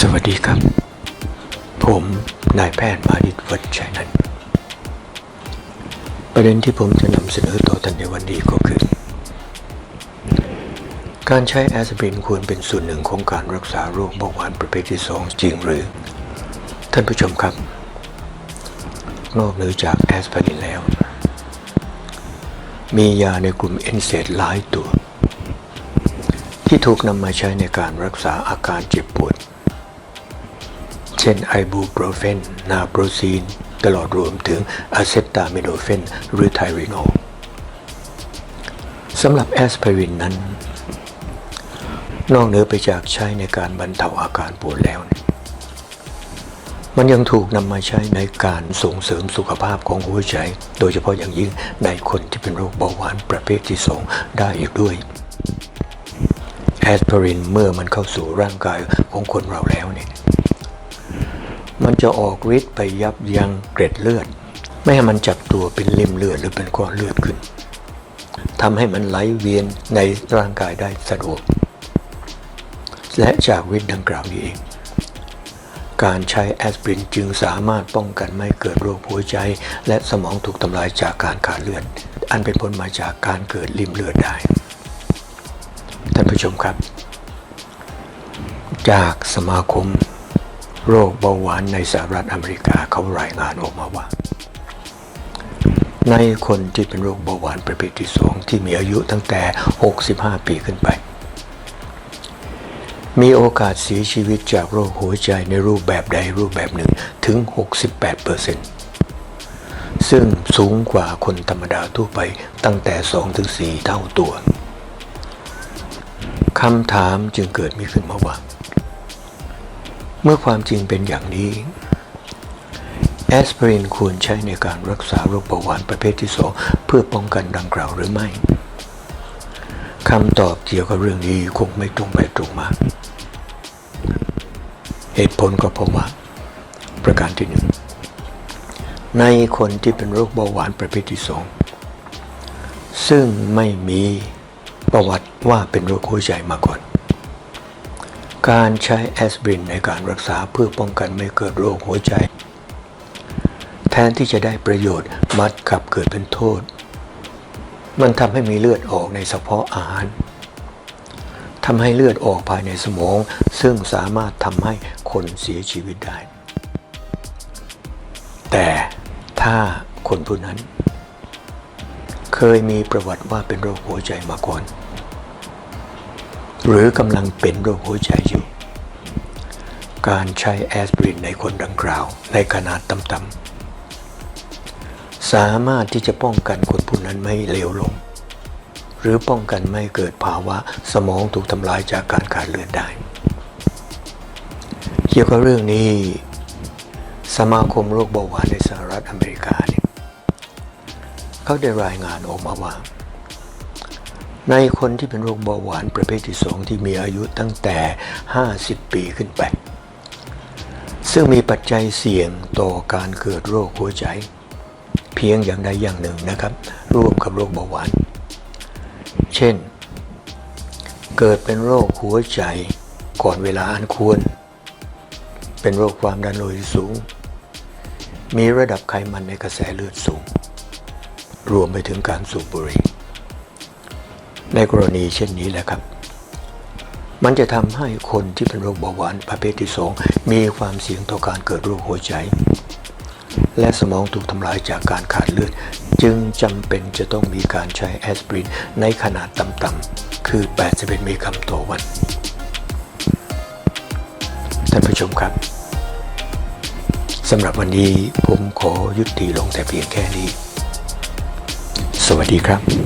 สวัสดีครับ ผมนายแพทย์มาดิตวัชชัยนันประเด็นที่ผมจะนำเสนอต่อท่านในวันนี้ก็คือ การใช้แอสไพรินควรเป็นส่วนหนึ่งของการรักษาโรคเบาหวานประเภทที่ 2 จริงหรือ ท่านผู้ชมครับ นอกเหนือจากแอสไพรินแล้ว มียาในกลุ่มเอนเซดหลายตัว ที่ถูกนำมาใช้ในการรักษาอาการเจ็บปวด เช่นไอบูโปรเฟน นาโปรซีน ตลอดรวมถึงอะเซตามิโดเฟน หรือไทรินอลสำหรับแอสไพรินนั้น นอกเหนือไปจากใช้ในการบรรเทาอาการปวดแล้ว มันยังถูกนำมาใช้ในการส่งเสริมสุขภาพของหัวใจ โดยเฉพาะอย่างยิ่งในคนที่เป็นโรคเบาหวานประเภทที่สองได้อีกด้วยแอสไพรินเมื่อมันเข้าสู่ร่างกายของคนเราแล้วเนี่ย มันจะออกฤทธิ์ไปยับยั้งเกร็ดเลือด ไม่ให้มันจับตัวเป็นริมเลือดหรือเป็นก้อนเลือดขึ้นทำให้มันไหลเวียนในร่างกายได้สะดวก และจากฤทธิ์ดังกล่าวนี้เอง การใช้แอสไพรินจึงสามารถป้องกันไม่เกิดโรคหัวใจ และสมองถูกทำลายจากการขาดเลือด อันเป็นผลมาจากการเกิดริมเลือดได้ ท่านผู้ชมครับ จากสมาคม โรคเบาหวานในสหรัฐอเมริกาเขารายงานออกมาว่า ในคนที่เป็นโรคเบาหวานประเภทที่สองที่มีอายุตั้งแต่ 65 ปีขึ้นไป มีโอกาสเสียชีวิตจากโรคหัวใจในรูปแบบใดรูปแบบหนึ่งถึง 68%ซึ่งสูงกว่าคนธรรมดาทั่วไปตั้งแต่ 2-4 เท่าตัวคำถามจึงเกิดมีขึ้นมาว่า เมื่อความจริงเป็นอย่างนี้ แอสไพรินควรใช้ในการรักษาโรคเบาหวานประเภทที่สองเพื่อป้องกันดังกล่าวหรือไม่คำตอบเกี่ยวกับเรื่องนี้คงไม่ตรงไปตรงมาเหตุผลก็เพราะว่าประการที่หนึ่งในคนที่เป็นโรคเบาหวานประเภทที่สองซึ่งไม่มีประวัติว่าเป็นโรคหัวใจมาก่อน การใช้แอสไพรินในการรักษาเพื่อป้องกันไม่เกิดโรคหัวใจ แทนที่จะได้ประโยชน์มัดกลับเกิดเป็นโทษ มันทำให้มีเลือดออกในสะเพาะอาหารทำให้เลือดออกภายในสมอง ซึ่งสามารถทำให้คนเสียชีวิตได้ แต่ถ้าคนผู้นั้น เคยมีประวัติว่าเป็นโรคหัวใจมาก่อน หรือกำลังเป็นโรคหัวใจอยู่ การใช้แอสไพรินในคนดังกล่าวในขนาดต่ำๆ สามารถที่จะป้องกันคนผู้นั้นไม่เลวลง หรือป้องกันไม่เกิดภาวะสมองถูกทำลายจากการขาดเลือดได้ เกี่ยวกับเรื่องนี้ สมาคมโรคเบาหวานในสหรัฐอเมริกาเนี่ยเขาได้รายงานออกมาว่า ในคนที่เป็นโรคเบาหวานประเภทที่สองที่มีอายุตั้งแต่ 50 ปีขึ้นไป ซึ่งมีปัจจัยเสี่ยงต่อการเกิดโรคหัวใจ เพียงอย่างใดอย่างหนึ่งนะครับ ร่วมกับโรคเบาหวาน เช่น เกิดเป็นโรคหัวใจก่อนเวลาอันควร เป็นโรคความดันโลหิตสูง มีระดับไขมันในกระแสเลือดสูง รวมไปถึงการสูบบุหรี่ ในกรณีเช่นนี้แหละครับ มันจะทำให้คนที่เป็นโรคเบาหวานประเภทที่สองมีความเสี่ยงต่อการเกิดโรคหัวใจ และสมองถูกทำลายจากการขาดเลือด จึงจำเป็นจะต้องมีการใช้แอสไพรินในขนาดต่ำๆคือ 81มิลลิกรัมต่อวัน ท่านผู้ชมครับสำหรับวันนี้ผมขอยุติลงแต่เพียงแค่นี้ สวัสดีครับ